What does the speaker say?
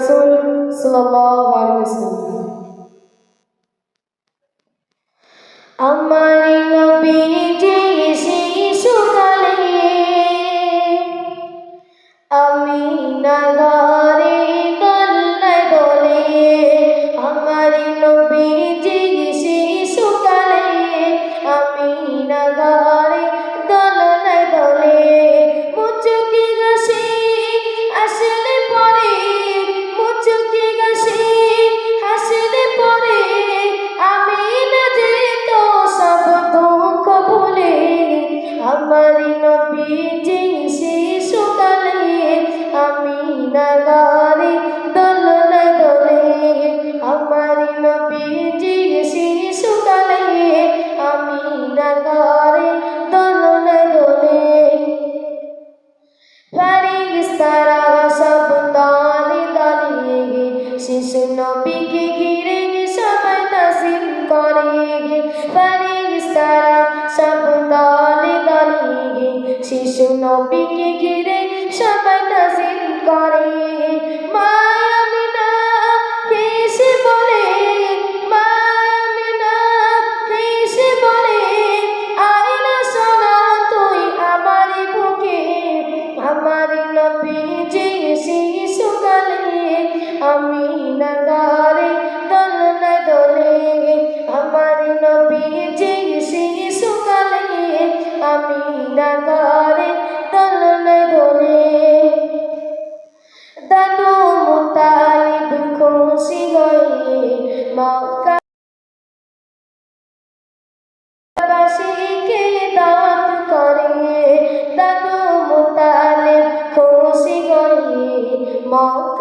রসুল ওয়াসাল্লাম। আমার নবীজি ফরিস্তারা সব দানে দাঁড়িয়ে গে শিশু নবীকে ঘিরে গে সবাই তাসিম করে গে ফরিস্তারা সব দানে দাঁড়িয়ে গে শিশু নবীকে ঘিরে নবীজি শিশুকালে আমি নদারে তন্ন দোলে আমার নবীজি শিশুকালে আমি নদারে তন্ন দোলে দাদু মোতালিব খুশি গয়ে মা Mom.